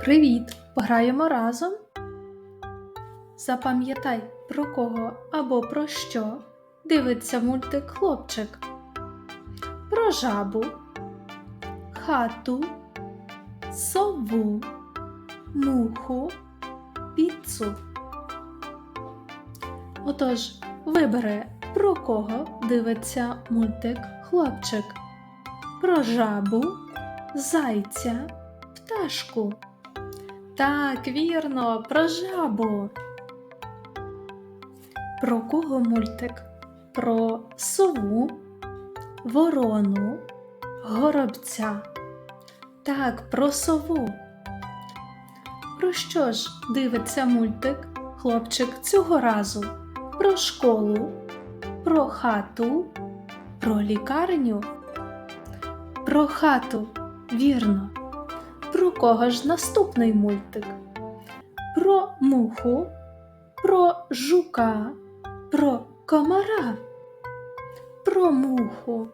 Привіт! Пограємо разом. Запам'ятай, про кого або про що дивиться мультик хлопчик. Про жабу, хату, сову, муху, піцу. Отож, вибери, про кого дивиться мультик хлопчик. Про жабу, зайця, пташку. Так, вірно, про жабу. Про кого мультик? Про сову, ворону, горобця. Так, про сову. Про що ж дивиться мультик хлопчик цього разу? Про школу, про хату, про лікарню. Про хату, вірно. Про кого ж наступний мультик? Про муху, про жука, про комара, про муху.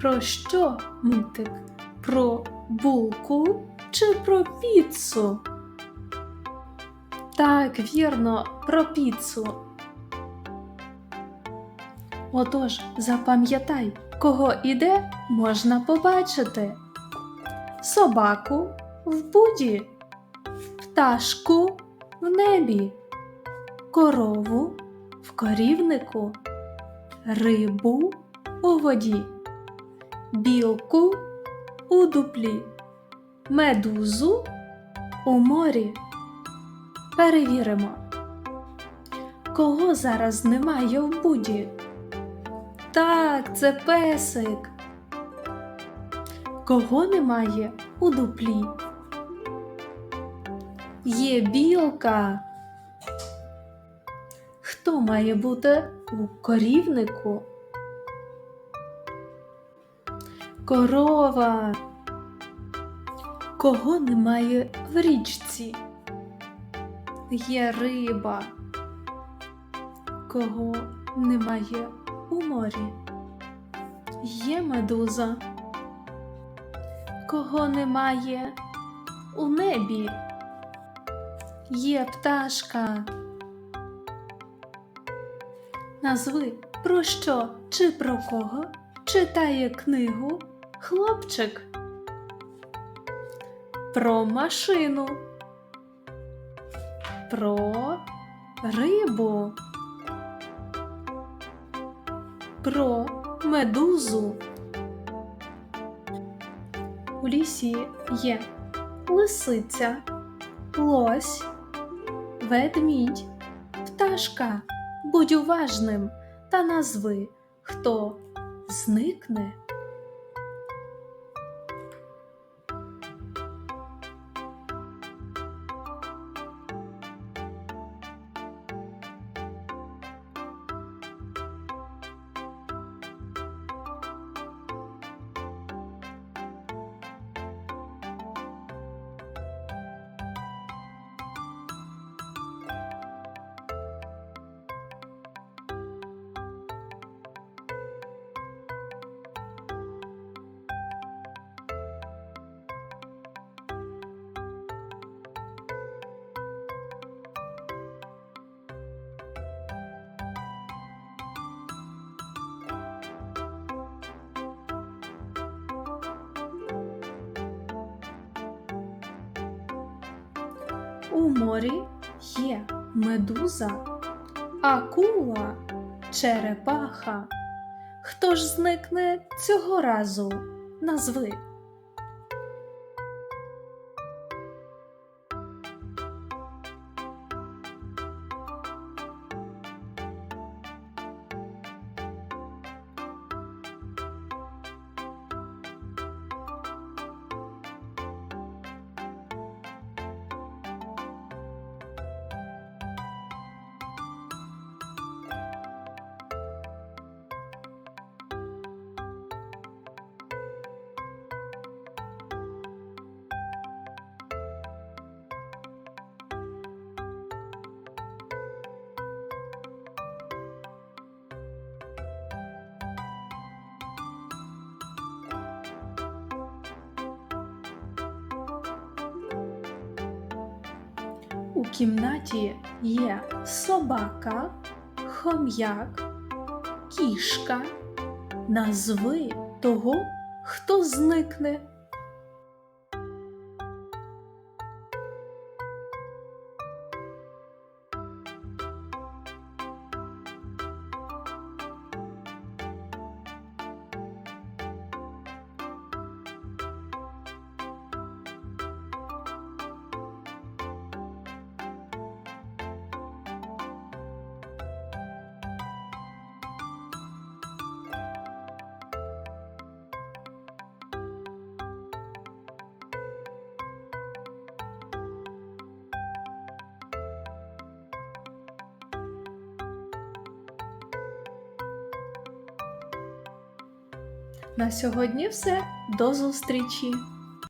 Про що мультик? Про булку чи про піцу? Так, вірно, про піцу. Отож, запам'ятай, кого іде, можна побачити. Собаку в буді, пташку в небі, корову в корівнику, рибу у воді, білку у дуплі, медузу у морі. Перевіримо, кого зараз немає в буді. Так, це песик. Кого немає у дуплі? Є білка. Хто має бути у корівнику? Корова. Кого немає в річці? Є риба. Кого немає у морі? Є медуза. Кого немає у небі? Є пташка. Назви про що чи про кого читає книгу хлопчик. Про машину. Про рибу. Про медузу. У лісі є лисиця, лось, ведмідь, пташка. Будь уважним та назви, хто зникне. У морі є медуза, акула, черепаха. Хто ж зникне цього разу? Назви. Кімнаті є собака, хом'як, кішка. Назви того, хто зникне. На сьогодні все. До зустрічі!